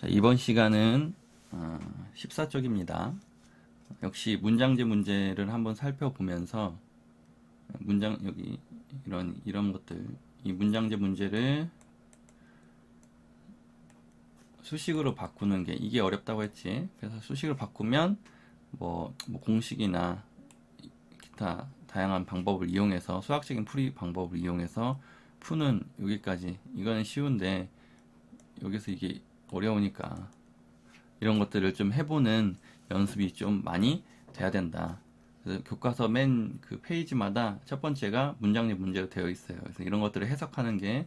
자, 이번 시간은 어, 14쪽입니다. 역시 문장제 문제를 한번 살펴보면서 문장 여기 이런 이런 것들 이 문장제 문제를 수식으로 바꾸는 게 이게 어렵다고 했지. 그래서 수식을 바꾸면 뭐, 뭐 공식이나 기타 다양한 방법을 이용해서 수학적인 풀이 방법을 이용해서 푸는 여기까지 이거는 쉬운데 여기서 이게 어려우니까 이런 것들을 좀 해보는 연습이 좀 많이 돼야 된다. 그래서 교과서 맨 그 페이지마다 첫 번째가 문장의 문제로 되어 있어요. 그래서 이런 것들을 해석하는 게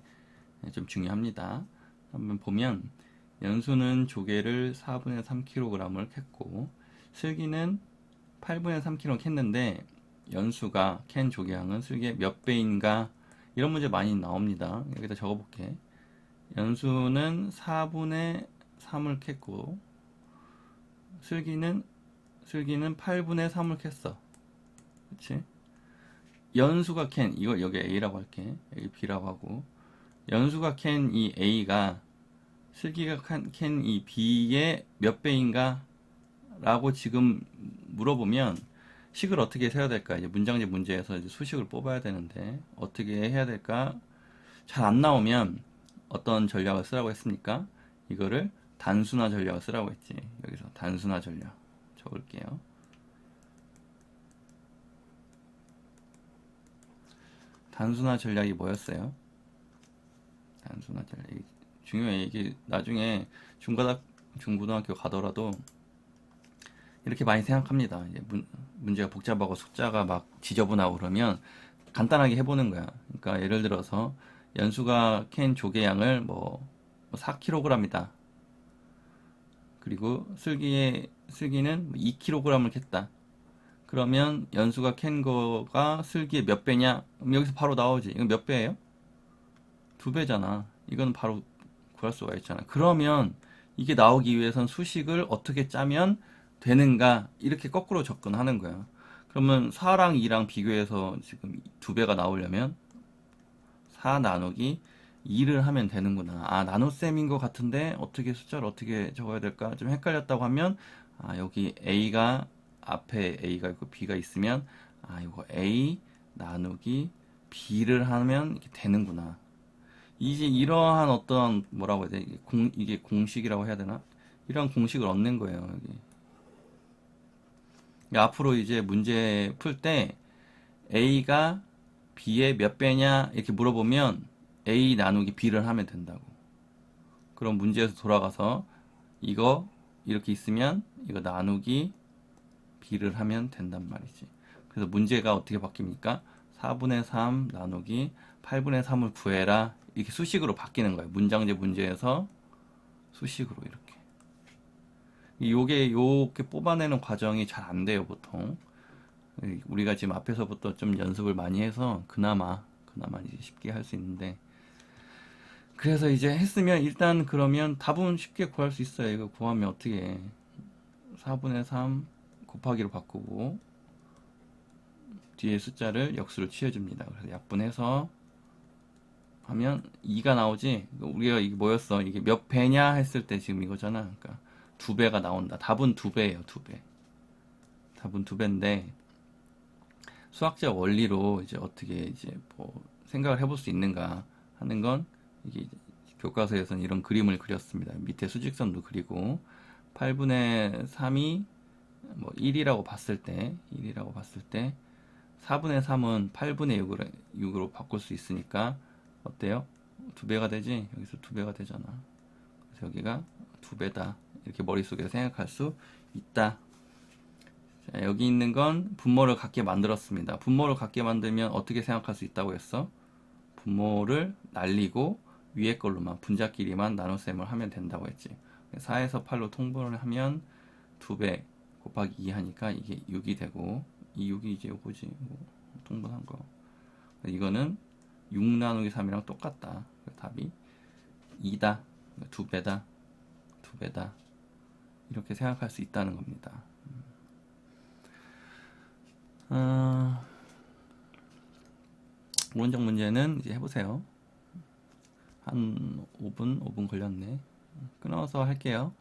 좀 중요합니다. 한번 보면 연수는 조개를 4분의 3kg을 캤고 슬기는 8분의 3kg 캤는데 연수가 캔 조개양은 슬기의 몇 배인가 이런 문제 많이 나옵니다. 여기다 적어볼게. 연수는 4분의 3을 캤고 슬기는 슬기는 8분의 3을 캤어. 그렇지? 연수가 캔 이거 여기 A라고 할게. 여기 B라고 하고 연수가 캔 이 A가 슬기가 캔 이 B의 몇 배인가? 라고 지금 물어보면 식을 어떻게 세야 될까? 이제 문장제 문제에서 이제 수식을 뽑아야 되는데 어떻게 해야 될까? 잘 안 나오면 어떤 전략을 쓰라고 했습니까? 이거를 단순화 전략을 쓰라고 했지. 여기서 단순화 전략 적을게요. 단순화 전략이 뭐였어요? 단순화 전략이 중요해. 이게 나중에 중고등 중고등학교 가더라도 이렇게 많이 생각합니다. 이제 문, 문제가 복잡하고 숫자가 막 지저분하고 그러면 간단하게 해보는 거야. 그러니까 예를 들어서 연수가 캔 조개 양을 뭐 4kg이다. 그리고 슬기의 슬기는 2kg을 캤다. 그러면 연수가 캔 거가 슬기의 몇 배냐? 여기서 바로 나오지. 이건 몇 배예요? 두 배잖아. 이건 바로 구할 수가 있잖아. 그러면 이게 나오기 위해선 수식을 어떻게 짜면 되는가? 이렇게 거꾸로 접근하는 거야. 그러면 4랑 2랑 비교해서 지금 두 배가 나오려면 4 나누기 2를 하면 되는구나. 아, 나눗셈인 것 같은데 어떻게 숫자를 어떻게 적어야 될까? 좀 헷갈렸다고 하면 아, 여기 A가 앞에 A가 있고 B가 있으면 아, 이거 A 나누기 B를 하면 이렇게 되는구나. 이제 이러한 어떤 뭐라고 해야 돼? 이게 공, 이게 공식이라고 해야 되나? 이런 공식을 얻는 거예요, 여기. 그러니까 앞으로 이제 문제 풀 때 A가 B의 몇 배냐 이렇게 물어보면 A 나누기 B를 하면 된다고. 그럼 문제에서 돌아가서 이거 이렇게 있으면 이거 나누기 B를 하면 된단 말이지. 그래서 문제가 어떻게 바뀝니까? 4분의 3 나누기 8분의 3을 구해라. 이렇게 수식으로 바뀌는 거예요. 문장제 문제에서 수식으로 이렇게. 요게 요렇게 뽑아내는 과정이 잘 안 돼요, 보통. 우리가 지금 앞에서부터 좀 연습을 많이 해서 그나마 그나마 이제 쉽게 할 수 있는데 그래서 이제 했으면 일단 그러면 답은 쉽게 구할 수 있어요. 이거 구하면 어떻게 해. 4분의 3 곱하기로 바꾸고 뒤에 숫자를 역수로 취해줍니다. 그래서 약분해서 하면 2가 나오지. 우리가 이게 뭐였어? 이게 몇 배냐 했을 때 지금 이거잖아. 그러니까 두 배가 나온다. 답은 두 배예요, 두 배. 답은 두 배인데 수학적 원리로 이제 어떻게 이제 뭐 생각을 해볼 수 있는가 하는 건 이게 교과서에서는 이런 그림을 그렸습니다. 밑에 수직선도 그리고 8분의 3이 뭐 1이라고 봤을 때 1이라고 봤을 때 4분의 3은 8분의 6으로, 6으로 바꿀 수 있으니까 어때요? 두 배가 되지? 여기서 두 배가 되잖아. 그래서 여기가 두 배다. 이렇게 머릿속에 생각할 수 있다. 자, 여기 있는 건 분모를 같게 만들었습니다. 분모를 같게 만들면 어떻게 생각할 수 있다고 했어? 분모를 날리고 위에 걸로만 분자끼리만 나눗셈을 하면 된다고 했지. 4에서 8로 통분을 하면 2배 곱하기 2 하니까 이게 6이 되고 이 6이 이제 요거지. 뭐 통분한 거. 이거는 6 나누기 3이랑 똑같다. 답이 2다. 2배다. 2배다. 이렇게 생각할 수 있다는 겁니다. 어, 오른쪽 문제는 이제 해보세요. 한 5분, 5분 걸렸네. 끊어서 할게요.